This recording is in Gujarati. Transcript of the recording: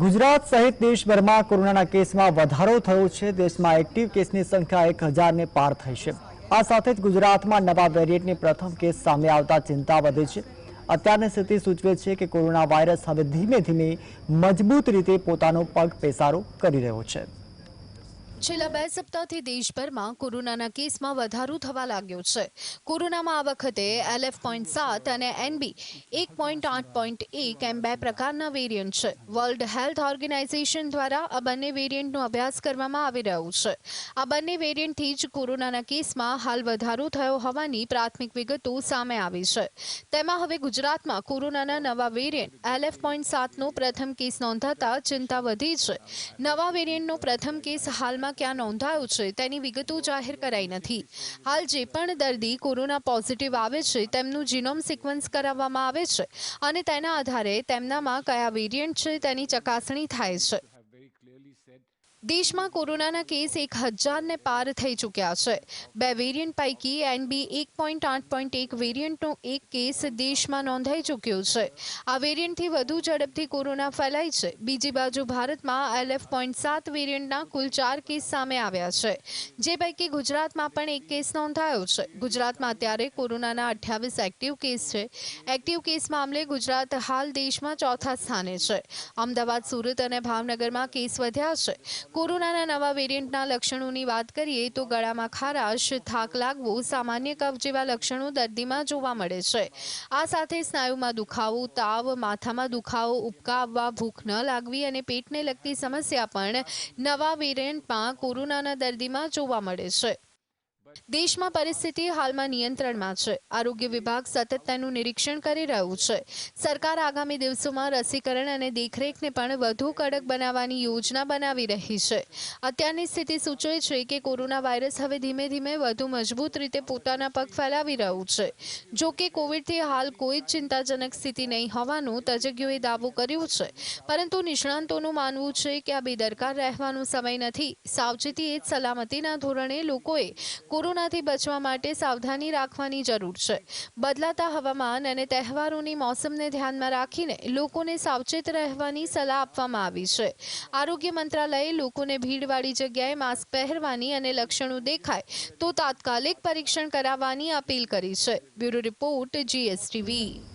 ગુજરાત સહિત દેશભરમાં કોરોનાના કેસમાં વધારો થયો છે. દેશમાં એક્ટિવ કેસની સંખ્યા એક હજારને પાર થઈ છે. આ સાથે જ ગુજરાતમાં નવા વેરિયન્ટની પ્રથમ કેસ સામે આવતા ચિંતા વધે છે. અત્યારની સ્થિતિ સૂચવે છે કે કોરોના વાયરસ હવે ધીમે ધીમે મજબૂત રીતે પોતાનો પગ પેસારો કરી રહ્યો છે. છેલ્લા બે સપ્તાહથી દેશભરમાં કોરોનાના કેસમાં વધારો થવા લાગ્યો છે. કોરોનામાં આ વખતે એલએફ પોઈન્ટ સાત અને એનબી એક પોઈન્ટ આઠ પોઈન્ટ એક એમ બે પ્રકારના વેરિયન્ટ છે. વર્લ્ડ હેલ્થ ઓર્ગેનાઇઝેશન દ્વારા આ બંને વેરિયન્ટનો અભ્યાસ કરવામાં આવી રહ્યો છે. આ બંને વેરિયન્ટથી જ કોરોનાના કેસમાં હાલ વધારો થયો હોવાની પ્રાથમિક વિગતો સામે આવી છે. તેમાં હવે ગુજરાતમાં કોરોનાના નવા વેરિયન્ટ એલએફ પોઈન્ટ સાતનો પ્રથમ કેસ નોંધાતા ચિંતા વધી છે. નવા વેરિયન્ટનો પ્રથમ કેસ હાલમાં ક્યાં નોંધાયો છે તેની વિગતો જાહેર કરાઈ નથી. હાલ જે પણ દર્દી કોરોના પોઝિટિવ આવે છે તેમનું જીનોમ સિક્વન્સ કરાવવામાં આવે છે અને તેના આધારે તેમનામાં કયા વેરિયન્ટ છે તેની ચકાસણી થાય છે. દેશમાં કોરોનાના કેસ એક હજારને પાર થઈ ચૂક્યા છે. બે વેરિયન્ટ પૈકી એનબી એક પોઈન્ટ આઠ પોઈન્ટ એક વેરિયન્ટનો એક કેસ દેશમાં નોંધાઈ ચૂક્યો છે. આ વેરિયન્ટથી વધુ ઝડપથી કોરોના ફેલાય છે. બીજી બાજુ ભારતમાં એલએફ પોઈન્ટ સાત વેરિયન્ટના કુલ ચાર કેસ સામે આવ્યા છે. જે પૈકી ગુજરાતમાં પણ એક કેસ નોંધાયો છે. ગુજરાતમાં અત્યારે કોરોનાના અઠ્યાવીસ એક્ટિવ કેસ છે. એક્ટિવ કેસ મામલે ગુજરાત હાલ દેશમાં ચોથા સ્થાને છે. અમદાવાદ, સુરત અને ભાવનગરમાં કેસ વધ્યા છે. કોરોનાના નવા વેરિયન્ટના લક્ષણોની વાત કરીએ તો ગળામાં ખારાશ, થાક લાગવો, સામાન્ય કફ જેવા લક્ષણો દર્દીમાં જોવા મળે છે. આ સાથે સ્નાયુમાં દુખાવો, તાવ, માથામાં દુખાવો ઉબકા આવવા ભૂખ ન લાગવી અને પેટને લગતી સમસ્યા પણ નવા વેરિયન્ટમાં કોરોનાના દર્દીમાં જોવા મળે છે. દેશમાં પરિસ્થિતિ હાલમાં નિયંત્રણમાં છે. આરોગ્ય વિભાગ સતત તેનું નિરીક્ષણ કરી રહ્યું છે. સરકાર આગામી દિવસોમાં રસીકરણ અને દેખરેખને પણ વધુ કડક બનાવવાની યોજના બનાવી રહી છે. અત્યારની સ્થિતિ સૂચવે છે કે કોરોના વાયરસ હવે ધીમે ધીમે વધુ મજબૂત રીતે પોતાના પગ ફેલાવી રહ્યું છે. જો કે કોવિડથી હાલ કોઈ જ ચિંતાજનક સ્થિતિ નહીં હોવાનું તજજ્ઞોએ દાવો કર્યો છે. પરંતુ નિષ્ણાંતોનું માનવું છે કે આ બેદરકાર રહેવાનો સમય નથી. સાવચેતી એ જ સલામતીના ધોરણે લોકોએ કોરોનાથી બચવા માટે સાવધાની રાખવાની જરૂર છે. બદલાતા હવામાન અને તહેવારોની મોસમને ધ્યાનમાં રાખીને લોકોને સાવચેત રહેવાની સલાહ આપવામાં આવી છે. આરોગ્ય મંત્રાલયે લોકોને ભીડવાળી જગ્યાએ માસ્ક પહેરવાની અને લક્ષણો દેખાય તો તાત્કાલિક પરીક્ષણ કરાવવાની અપીલ કરી છે. Bureau report GSTV.